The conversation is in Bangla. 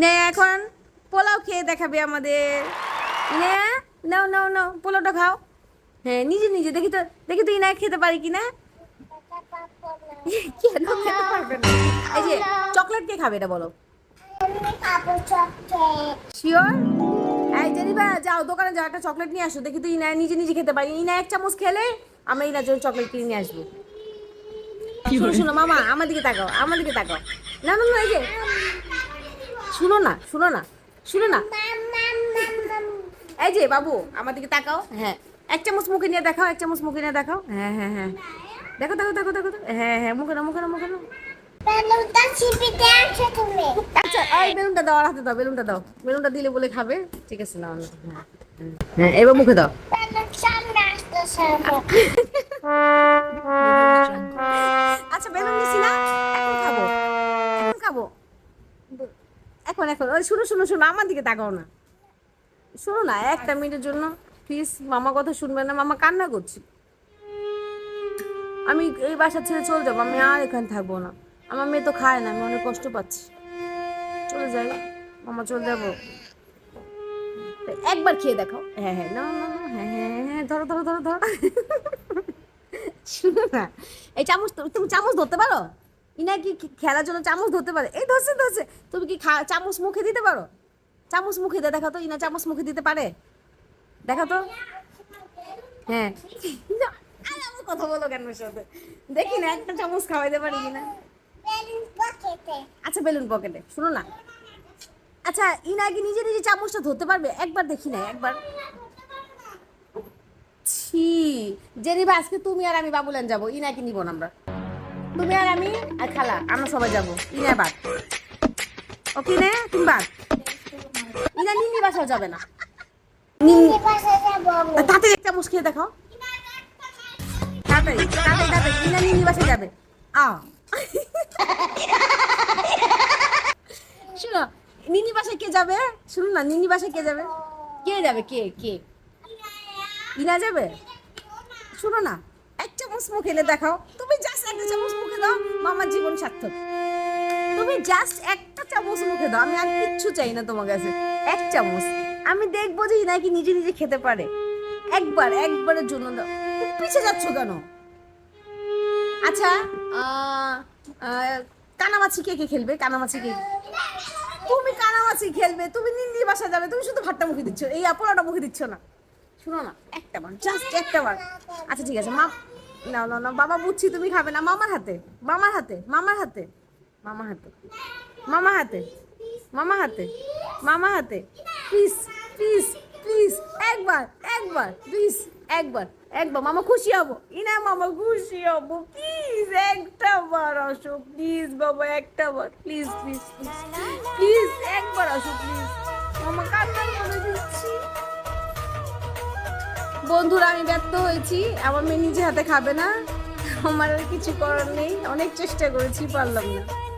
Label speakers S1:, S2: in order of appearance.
S1: নে এখন পোলাও খেয়ে দেখাবে আমাদের। নে নাও নাও নাও পোলাওটা খাও। হ্যাঁ নিজে নিজে দেখি তো দেখি তো ইনা খেতে পারি কিনা। কেন খেতে পারবে না? এই যে চকলেট কে খাবে এটা বলো? শিওর এই জেনিবা যাও দোকানে যাও একটা চকলেট নিয়ে আসো। দেখি তো ইনা নিজে নিজে খেতে পারি। ইনা এক চামচ খেলে আমরা ইনার জন্য চকলেট কিনে নিয়ে আসব। শোনো শোনো মামা আমার দিকে তাকাও আমার দিকে তাকাও। না না না এই যে শুনো না শুনো না শুনো না। এই যে বাবু আমার দিকে তাকাও। হ্যাঁ। এক চামচ মুখে নিয়ে দেখাও এক চামচ মুখে নিয়ে দেখাও। হ্যাঁ হ্যাঁ হ্যাঁ। দেখো দেখো দেখো দেখো। হ্যাঁ হ্যাঁ মুখে না মুখে না মুখে না আচ্ছা এই বেলুনটা দাও আর হাতে দাও বেলুনটা দাও। বেলুনটা দিলে বলে খাবে। ঠিক আছে হ্যাঁ হ্যাঁ, হ্যাঁ এবার মুখে দাও। এখন এখন ওই শুনো শুনো শুনো আমার দিকে তাকাও না। শোনো না একটা মিনিটের জন্য প্লিজ মামা কথা শুনবে না মামা কান্না করছি। আমি এই বাসা ছেড়ে চলে যাব আমি আর এখানে থাকব না। আমার মেয়ে তো খায় না আমি অনেক কষ্ট পাচ্ছি। চলে যাই মামা চলে যাব। একবার খেয়ে দেখো। হ্যাঁ হ্যাঁ না না হ্যাঁ হ্যাঁ হ্যাঁ, হ্যাঁ ধরো ধরো ধরো ধরো। শুনো না এই চামচ তুমি চামচ ধরতে পারো? ইনা কি খেলার জন্য চামচ ধরতে পারে? এই ধরছে ধরছে। তুমি কি চামচ মুখে দিতে পারো? চামচ মুখে দিয়ে দেখো তো ইনা চামচ মুখে দিতে পারে? দেখো তো হ্যাঁ কথা বলো কেন সাথে? দেখি না, একটা চামচ খাওয়াইতে পারি কিনা আচ্ছা বেলুন পকেটে, শুনো না। আচ্ছা ইনা কি নিজে নিজে চামচটা ধরতে পারবে? একবার দেখি না, একবার। ছি জেরিবা আজকে তুমি আর আমি বাবুলান যাব। ইনাকে নিব না আমরা। তুমি আর আমি আর খালা আমরা সবাই যাব। ইনা বাদ। ওকে নে তুমি বাদ। ইনা নিনি বাসাও যাবে না। তাড়াতাড়ি একটা খেয়ে দেখো। তাড়াতাড়ি তাড়াতাড়ি তাড়াতাড়ি। ইনা নিনি বাসায় যাবে। শুনো নিনি বাসায় কে যাবে? শুনুন না নিনি বাসায় কে যাবে? কে যাবে? কে কে? ইনা যাবে? শুনো না। চামচ মুখে এনে দেখাও। তুমি জাস্ট একটা চামচ মুখে দাও, মামার জীবন সার্থক। তুমি জাস্ট একটা চামচ মুখে দাও, আমি আর কিচ্ছু চাই না তোমার কাছে। এক চামচ। আমি দেখব যে নাকি নিজে নিজে খেতে পারে। একবার, একবারের জন্য দাও পিছিয়ে যাচ্ছ কেন? আচ্ছা কানামাছি কে কে খেলবে? কানামাছি কে? তুমি কানামাছি খেলবে, তুমি নিন্দির বাসা যাবে, তুমি শুধু ভাতটা মুখে দিচ্ছ। এই পোলাটা মুখে দিচ্ছ না। শুনো না, একটা বার জাস্ট একটা বার। আচ্ছা ঠিক আছে মা না না না বাবা বুঝছি, তুমি খাবে না, মামার হাতে মামার হাতে মামার হাতে মামা হাতে মামা হাতে মামা হাতে মামা হাতে প্লিজ প্লিজ প্লিজ একবার একবার প্লিজ একবার একবার, মামা খুশি হব ইনা মামা খুশি হব প্লিজ একটা বার আসো প্লিজ বাবা, একটা বার প্লিজ প্লিজ প্লিজ প্লিজ একবার আসো প্লিজ মামা কান্না করে দিচ্ছি। বন্ধুরা, আমি ব্যক্ত হয়েছি। আমার মেয়ে নিজে হাতে খাবে না। আমার আর কিছু করার নেই। অনেক চেষ্টা করেছি, পারলাম না।